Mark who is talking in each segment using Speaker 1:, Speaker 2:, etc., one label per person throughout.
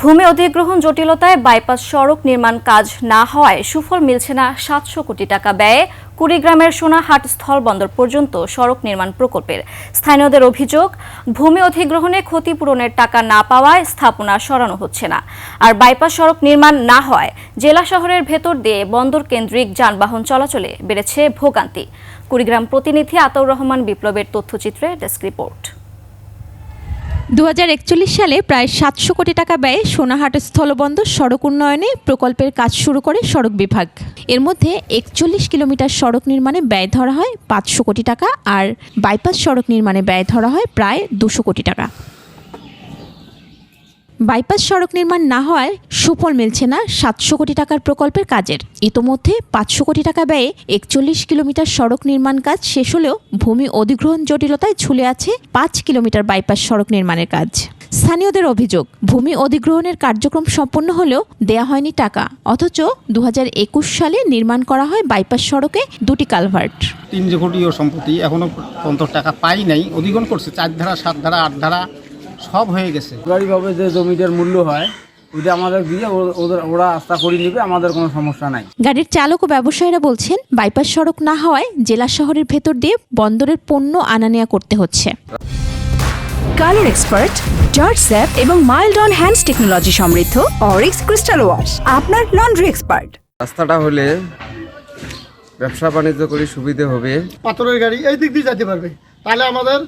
Speaker 1: ভূমি অধিগ্রহণ জটিলতায় বাইপাস সড়ক নির্মাণ কাজ না হওয়ায় সুফল মিলছে না সাতশো কোটি টাকা ব্যয়ে। কুড়িগ্রামের সোনাহাট স্থলবন্দর পর্যন্ত সড়ক নির্মাণ প্রকল্পের। স্থানীয়দের অভিযোগ, ভূমি অধিগ্রহণে ক্ষতিপূরণের টাকা না পাওয়ায় স্থাপনা সরানো হচ্ছে না। আর বাইপাস সড়ক নির্মাণ না হওয়ায় জেলা শহরের ভেতর দিয়ে বন্দর কেন্দ্রিক যানবাহন চলাচলে বেড়েছে ভোগান্তি। কুড়িগ্রাম প্রতিনিধি আতাউর রহমান বিপ্লবের তথ্যচিত্রে ডেস্ক রিপোর্ট।
Speaker 2: দু হাজার একচল্লিশ সালে প্রায় সাতশো কোটি টাকা ব্যয়ে সোনাহাট স্থলবন্দর সড়ক উন্নয়নে প্রকল্পের কাজ শুরু করে সড়ক বিভাগ। এর মধ্যে একচল্লিশ কিলোমিটার সড়ক নির্মাণে ব্যয় ধরা হয় পাঁচশো কোটি টাকা আর বাইপাস সড়ক নির্মাণে ব্যয় ধরা হয় প্রায় দুশো কোটি টাকা। বাইপাস সড়ক নির্মাণ না হওয়ায় সুফল মিলছে না সাতশো কোটি টাকার প্রকল্পের কাজের। ইতোমধ্যে পাঁচশো কোটি টাকা ব্যয়ে একচল্লিশ কিলোমিটার সড়ক নির্মাণ কাজ শেষ হলেও ভূমি অধিগ্রহণ জটিলতায় ঝুলে আছে পাঁচ কিলোমিটার বাইপাস সড়ক নির্মাণের কাজ। স্থানীয়দের অভিযোগ, ভূমি অধিগ্রহণের কার্যক্রম সম্পন্ন হলেও দেয়া হয়নি টাকা। অথচ দু হাজার একুশ সালে নির্মাণ করা হয় বাইপাস সড়কে দুটি কালভার্ট।
Speaker 3: তিন কোটি সম্পত্তি, এখনও টাকা পাই নাই। অধিগ্রহণ করছে চার ধারা, সাত ধারা, আট ধারা। সব হয়ে গেছে।
Speaker 4: সরকারিভাবে যে জমিটার মূল্য হয় ওইটা আমাদের দিয়ে ওদের ওরা আস্থা করে নেবে আমাদের কোনো সমস্যা নাই।
Speaker 2: গাড়ির চালক ও ব্যবসায়ীরা বলছেন বাইপাস সড়ক না হওয়ায় জেলা শহরের ভেতর দিয়ে বন্দরের পণ্য আনা নেওয়া করতে হচ্ছে।
Speaker 5: কালার এক্সপার্ট জর্জ স্যাপ এবং মাইল্ড অন হ্যান্ডস টেকনোলজি সমৃদ্ধ অরিক্স ক্রিস্টাল ওয়াশ আপনার লন্ড্রি এক্সপার্ট।
Speaker 6: রাস্তাটা হলে ব্যবসা বাণিজ্য করে সুবিধে হবে।
Speaker 7: পাথরের গাড়ি এই দিক দিয়ে যেতে পারবে। তাহলে আমাদের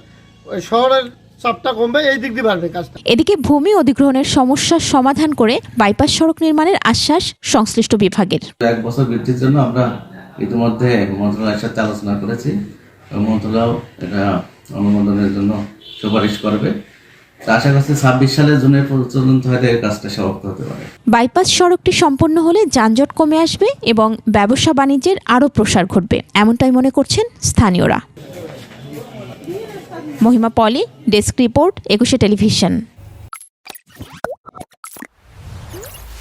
Speaker 7: ওই শহরের চাপটা কমবে এই দিক দিয়ে বাড়বে কাজটা।
Speaker 2: এদিকে ভূমি অধিগ্রহণের সমস্যার সমাধান করে বাইপাস সড়ক নির্মাণের আশ্বাস সংশ্লিষ্ট বিভাগের।
Speaker 8: এক বছর বৃদ্ধির জন্য আমরা ইতিমধ্যে মন্ত্রণালয়ের সাথে আলোচনা করেছি মন্ত্রণালয় এটা অনুমোদনের জন্য সুপারিশ করবে। আশা করছি ছাব্বিশ সালের জুনের পর্যন্ত হয়তো এই কাজটা সমাপ্ত হতে পারে।
Speaker 2: বাইপাস সড়কটি সম্পন্ন হলে যানজট কমে আসবে এবং ব্যবসা বাণিজ্যের আরও প্রসার ঘটবে এমনটাই মনে করছেন স্থানীয়রা। Mahima Poly desk report Ekushey television.